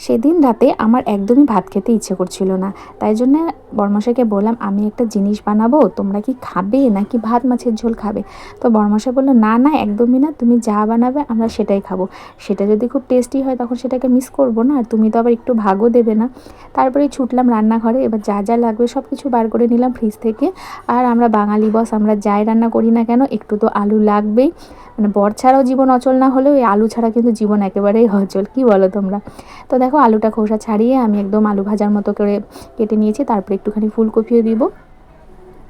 সেদিন রাতে আমার একদমই ভাত খেতে ইচ্ছে করছিল না। তাই জন্য বর্মশাইকে বললাম, আমি একটা জিনিস বানাবো, তোমরা কি খাবে নাকি ভাত মাছের ঝোল খাবে? তো বর্মশাই বলল, না না, একদমই না, তুমি যা বানাবে আমরা সেটাই খাব। সেটা যদি খুব টেস্টি হয় তখন সেটাকে মিস করব না, আর তুমি তো আবার একটু ভাগও দেবে না। তারপরে ছুটলাম রান্নাঘরে, এবার যা যা লাগবে সব কিছু বার করে নিলাম ফ্রিজ থেকে। আর আমরা বাঙালি বস আমরা যাই রান্না করি না কেন, একটু তো আলু লাগবেই। মানে বর ছাড়াও জীবন অচল না হলেও এই আলু ছাড়া কিন্তু জীবন একেবারেই অচল, কি বলো তোমরা? তো দেখো আলুটা খোসা ছাড়িয়ে আমি একদম আলু ভাজার মতো করে কেটে নিয়েছি, তারপরে একটুখানি ফুলকপিও দিব।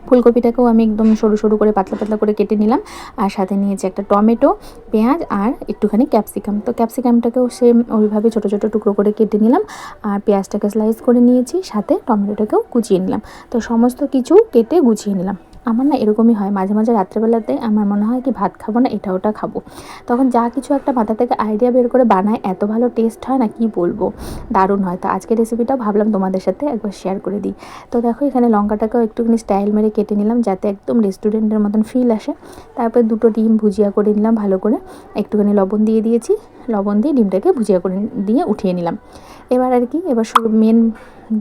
ফুলকপিটাকেও আমি একদম সরু সরু করে, পাতলা পাতলা করে কেটে নিলাম। আর সাথে নিয়েছি একটা টমেটো, পেঁয়াজ আর একটুখানি ক্যাপসিকাম। তো ক্যাপসিকামটাকেও সেম ওইভাবে ছোটো ছোটো টুকরো করে কেটে নিলাম। আর পেঁয়াজটাকে স্লাইস করে নিয়েছি, সাথে টমেটোটাকেও কুচিয়ে নিলাম। তো সমস্ত কিছু কেটে গুছিয়ে নিলাম। আমার না এরকমই হয়। মাঝে মাঝে রাত্রেবেলাতে আমার মনে হয় কি, ভাত খাব না, এটা ওটা খাব। তখন যা কিছু একটা মাথা থেকে আইডিয়া বের করে বানায়, এত ভালো টেস্ট হয় না, কি বলব? দারুণ হয়। তো আজকে রেসিপিটাও ভাবলাম তোমাদের সাথে একবার শেয়ার করে দিই। তো দেখো, এখানে লঙ্কাটাকেও একটুখানি স্টাইল মেরে কেটে নিলাম, যাতে একদম রেস্টুরেন্টের মতন ফিল আসে। তারপরে দুটো ডিম ভুজিয়া করে নিলাম ভালো করে। একটুখানি লবণ দিয়ে দিয়েছি। লবণ দিয়ে ডিমটাকে ভুজিয়া করে, দিয়ে উঠিয়ে নিলাম। এবার আর কি, এবার মেন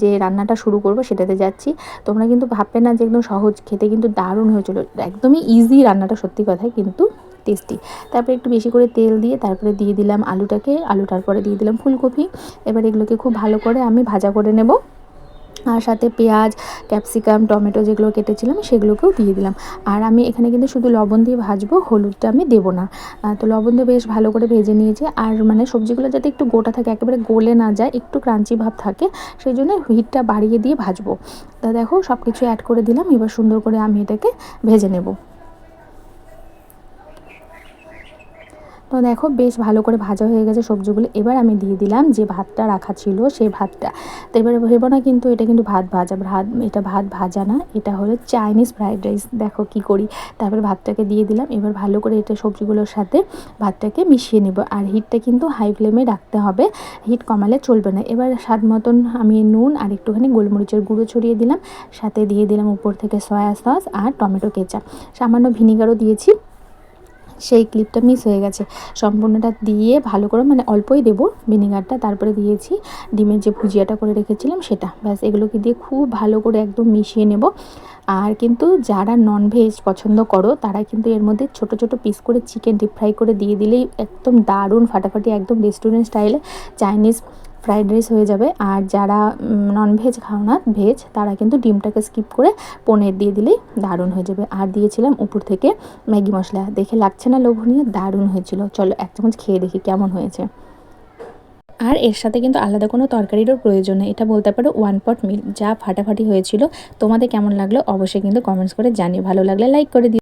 যে রান্নাটা শুরু করব সেটাতে যাচ্ছি। তোমরা কিন্তু ভাববে না যে একদম সহজ, খেতে কিন্তু দারুণ হয়েছিল একদমই ইজি রান্নাটা সত্যি কথাই কিন্তু টেস্টি তারপরে একটু বেশি করে তেল দিয়ে তারপরে দিয়ে দিলাম আলুটাকে, আলুটার পরে দিয়ে দিলাম ফুলকপি। এবার এগুলোকে খুব ভালো করে আমি ভাজা করে নেব। আর সাথে পেঁয়াজ, ক্যাপসিকাম, টমেটো যেগুলো কেটেছিলাম সেগুলোকেও দিয়ে দিলাম। আর আমি এখানে কিন্তু শুধু লবণ দিয়ে ভাজবো, হলুদটা আমি দেবো না। তো লবণ দিয়ে বেশ ভালো করে ভেজে নিয়েছি। আর মানে সবজিগুলো যাতে একটু গোটা থাকে, একেবারে গলে না যায়, একটু ক্রাঞ্চি ভাব থাকে, সেই জন্য হিটটা বাড়িয়ে দিয়ে ভাজবো। তা দেখো সব কিছু অ্যাড করে দিলাম, এবার সুন্দর করে আমি এটাকে ভেজে নেব। তো দেখো বেশ ভালো করে ভাজা হয়ে গেছে সবজিগুলো। এবার আমি দিয়ে দিলাম যে ভাতটা রাখা ছিল সেই ভাতটা। তো এবার ভেবো না কিন্তু এটা কিন্তু ভাত ভাজা। ভাত, এটা ভাত ভাজা না, এটা হলো চাইনিজ ফ্রাইড রাইস। দেখো কি করি। তারপর ভাতটাকে দিয়ে দিলাম। এবার ভালো করে এটা সবজিগুলোর সাথে ভাতটাকে মিশিয়ে নেব। আর হিটটা কিন্তু হাই ফ্লেমে রাখতে হবে। হিট কমালে চলবে না। এবার স্বাদ মতন আমি নুন আর একটুখানি গোলমরিচের গুঁড়ো ছড়িয়ে দিলাম। সাথে দিয়ে দিলাম উপর থেকে সয়া সস আর টমেটো কেচাপ। সামান্য ভিনিগারও দিয়েছি। সেই ক্লিপটা মিস হয়ে গেছে। সম্পূর্ণটা দিয়ে ভালো করে মানে অল্পই দেবো ভিনিগারটা, তারপরে দিয়েছি ডিমের যে ভুজিয়াটা করে রেখেছিলাম সেটা। ব্যাস, এগুলোকে দিয়ে খুব ভালো করে একদম মিশিয়ে নেব। আর কিন্তু যারা ননভেজ পছন্দ করো, তারা কিন্তু এর মধ্যে ছোট ছোট পিস করে চিকেন ডিপ ফ্রাই করে দিয়ে দিলেই একদম দারুণ, ফাটাফাটি একদম রেস্টুরেন্ট স্টাইলে চাইনিজ ফ্রাইড রাইস হয়ে যাবে। আর যারা নন ভেজ খাও না ভেজ তারা কিন্তু ডিমটাকে স্কিপ করে পনির দিয়ে দিলেই দারুণ হয়ে যাবে। আর দিয়েছিলাম উপর থেকে ম্যাগি মশলা। দেখে লাগছে না লোভনীয়? দারুণ হয়েছিল। চলো এক চামচ খেয়ে দেখি কেমন হয়েছে। আর এর সাথে কিন্তু আলাদা কোনো তরকারিরও প্রয়োজন নেই। এটা বলতে পারো ওয়ান পট মিল যা ফাটাফাটি হয়েছিল। তোমাদের কেমন লাগল? অবশ্যই কিন্তু কমেন্টস করে জানিয়ে ভালো লাগলে লাইক করে দিও।